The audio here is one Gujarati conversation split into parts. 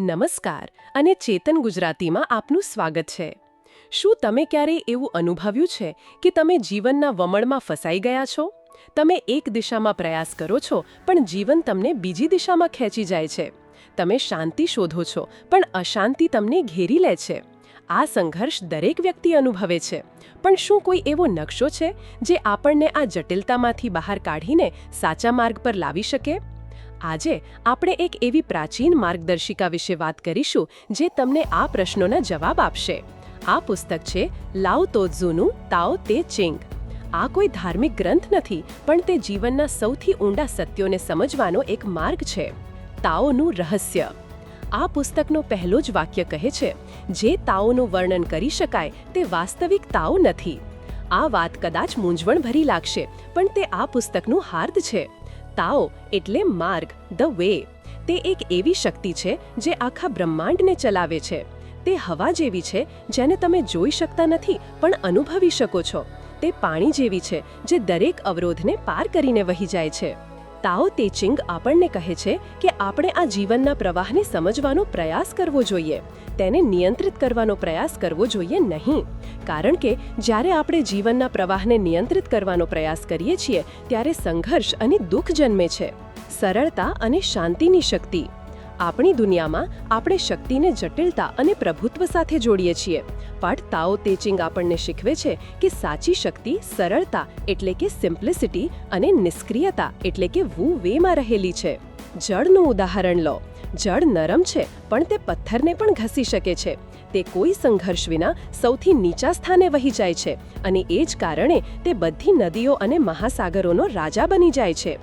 નમસ્કાર અને ચેતન ગુજરાતીમાં આપનું સ્વાગત છે. શું તમે ક્યારેય એવું અનુભવ્યું છે કે તમે જીવનના વમળમાં ફસાઈ ગયા છો? તમે એક દિશામાં પ્રયાસ કરો છો, પણ જીવન તમને બીજી દિશામાં ખેંચી જાય છે. તમે શાંતિ શોધો છો, પણ અશાંતિ તમને ઘેરી લે છે. આ સંઘર્ષ દરેક વ્યક્તિ અનુભવે છે. પણ શું કોઈ એવો નકશો છે જે આપણને આ જટિલતામાંથી બહાર કાઢીને સાચા માર્ગ પર લાવી શકે? આજે આપણે એક એવી પ્રાચીન માર્ગદર્શિકા વિશે વાત કરીશું જે તમને આ પ્રશ્નોના જવાબ આપશે. આ પુસ્તક છે લાવ તોઝુનું તાઓ તે ચિંગ. આ કોઈ ધાર્મિક ગ્રંથ નથી, પણ તે જીવનના સૌથી ઊંડા સત્યોને સમજવાનો એક માર્ગ છે. તાઓનું રહસ્ય. આ પુસ્તકનો પહેલો જ વાક્ય કહે છે, જે તાઓનું વર્ણન કરી શકાય, તે વાસ્તવિક તાઓ નથી. આ વાત કદાચ મૂંઝવણભરી લાગશે, પણ તે આ પુસ્તકનું હાર્દ છે. તાઓ એટલે માર્ગ ધ વે તે એક એવી શક્તિ છે જે આખા બ્રહ્માંડને ચલાવે છે. તે હવા જેવી છે જેને તમે જોઈ શકતા નથી, પણ અનુભવી શકો છો. તે પાણી જેવી છે જે દરેક અવરોધને પાર કરીને વહી જાય છે. તાઓ તેચિંગ આપણને કહે છે કે આપણે આ જીવનના પ્રવાહને સમજવાનો પ્રયાસ કરવો જોઈએ. તેને નિયંત્રિત કરવાનો પ્રયાસ કરવો જોઈએ નહીં. કારણ કે જ્યારે આપણે જીવનના પ્રવાહને નિયંત્રિત કરવાનો પ્રયાસ કરીએ છીએ, ત્યારે સંઘર્ષ અને દુઃખ જન્મે છે. સરળતા અને શાંતિની શક્તિ. આપણી દુનિયામાં આપણે શક્તિને જટિલતા અને પ્રભુત્વ સાથે જોડીએ છીએ. પણ તાઓ તેચિંગ આપણને શીખવે છે કે સાચી શક્તિ, સરળતા એટલે કે સિમ્પ્લિસિટી અને નિષ્ક્રિયતા એટલે કે વુ વેમાં રહેલી છે. જળનું ઉદાહરણ લો. જળ નરમ છે, પણ તે પથ્થરને પણ ઘસી શકે છે. તે કોઈ સંઘર્ષ વિના સૌથી નીચા સ્થાને વહી જાય છે અને એ જ કારણે તે બધી નદીઓ અને મહાસાગરોનો રાજા બની જાય છે.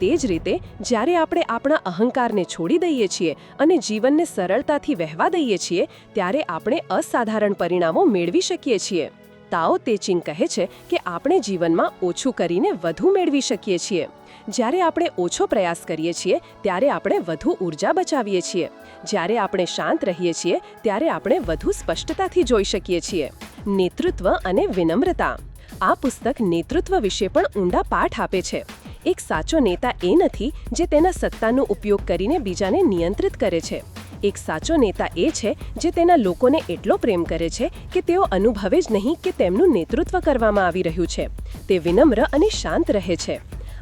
તે જ રીતે, જ્યારે આપણે આપણા અહંકારને છોડી દઈએ છીએ અને જીવનને સરળતાથી વહેવા દઈએ છીએ, ત્યારે આપણે અસાધારણ પરિણામો મેળવી શકીએ છીએ. તાઓ તેચિંગ કહે છે કે આપણે જીવનમાં ઓછું કરીને વધુ મેળવી શકીએ છીએ. જ્યારે આપણે ઓછો પ્રયાસ કરીએ છીએ, ત્યારે આપણે વધુ ઊર્જા બચાવીએ છીએ. જ્યારે આપણે શાંત રહીએ છીએ, ત્યારે આપણે વધુ સ્પષ્ટતાથી જોઈ શકીએ છીએ. નેતૃત્વ અને વિનમ્રતા. આ પુસ્તક નેતૃત્વ વિશે પણ ઊંડા પાઠ આપે છે. એક સાચો નેતા એ નથી જે તેના સત્તાનો ઉપયોગ કરીને બીજાને નિયંત્રિત કરે છે. એક સાચો નેતા એ છે જે તેના લોકોને એટલો પ્રેમ કરે છે કે તેઓ અનુભવે જ નહીં કે તેમનું નેતૃત્વ કરવામાં આવી રહ્યું છે. તે વિનમ્ર અને શાંત રહે છે.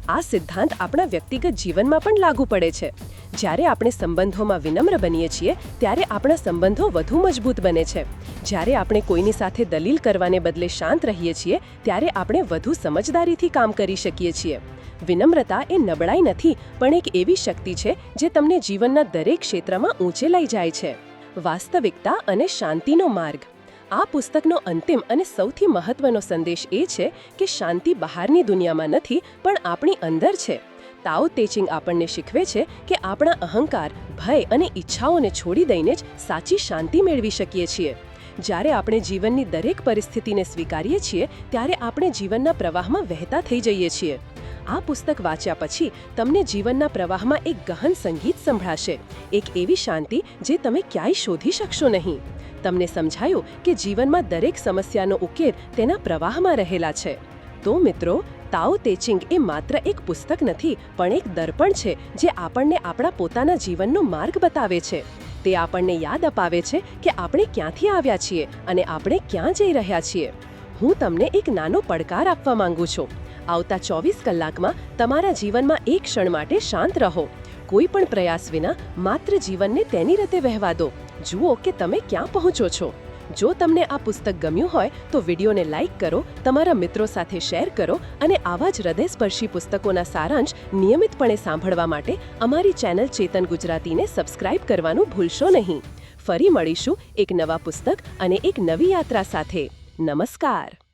આ સિદ્ધાંત આપણા વ્યક્તિગત જીવનમાં પણ લાગુ પડે છે. જ્યારે આપણે સંબંધોમાં વિનમ્ર બનીએ છીએ, ત્યારે આપણા સંબંધો વધુ મજબૂત બને છે. જ્યારે આપણે કોઈની સાથે દલીલ કરવાને બદલે શાંત રહીએ છીએ, ત્યારે આપણે વધુ સમજદારીથી કામ કરી શકીએ છીએ. વિનમ્રતા એ નબળાઈ નથી, પણ એક એવી શક્તિ છે જે તમને જીવનના દરેક ક્ષેત્રમાં ઊંચે લઈ જાય છે. વાસ્તવિકતા અને શાંતિનો માર્ગ. આ પુસ્તકનો અંતિમ અને સૌથી મહત્વનો સંદેશ એ છે કે શાંતિ બહારની દુનિયામાં નથી, પણ આપણી અંદર છે. તાઓ તેચિંગ આપણને શીખવે છે કે આપણા અહંકાર, ભય અને ઈચ્છાઓને છોડી દઈને જ સાચી શાંતિ મેળવી શકીએ છીએ. જ્યારે આપણે જીવનની દરેક પરિસ્થિતિને સ્વીકારીએ છીએ, ત્યારે આપણે જીવનના પ્રવાહમાં વહેતા થઈ જઈએ છીએ. આ પુસ્તક વાંચ્યા પછી તમને જીવનના પ્રવાહમાં એક ગહન સંગીત સંભળાશે. એક એવી શાંતિ જે તમે ક્યાંય શોધી શકશો નહીં. તમને સમજાયું કે જીવનમાં દરેક સમસ્યાનો ઉકેલ તેના પ્રવાહમાં રહેલા છે. તો મિત્રો તાઓ તેચિંગ એ માત્ર એક પુસ્તક નથી, પણ એક દર્પણ છે જે આપણને આપણા પોતાના જીવનનો માર્ગ બતાવે છે. તે આપણને યાદ અપાવે છે કે આપણે ક્યાંથી આવ્યા છીએ અને આપણે ક્યાં જઈ રહ્યા છીએ. હું તમને એક નાનો પડકાર આપવા માંગુ છું. આવતા ચોવીસ કલાકમાં તમારા જીવનમાં એક ક્ષણ માટે શાંત રહો. કોઈ પણ પ્રયાસ વિના માત્ર જીવનને તેની રીતે વહેવા દો. જુઓ કે તમે ક્યાં પહોંચો છો. જો તમને આ પુસ્તક ગમ્યું હોય તો વિડીયોને લાઇક કરો, તમારા મિત્રો સાથે શેર કરો અને આવા જ હૃદયસ્પર્શી પુસ્તકોના સારાંશ નિયમિતપણે સાંભળવા માટે અમારી ચેનલ ચેતન ગુજરાતીને સબસ્ક્રાઇબ કરવાનું ભૂલશો નહીં. ફરી મળીશું એક નવા પુસ્તક અને એક નવી યાત્રા સાથે. નમસ્કાર.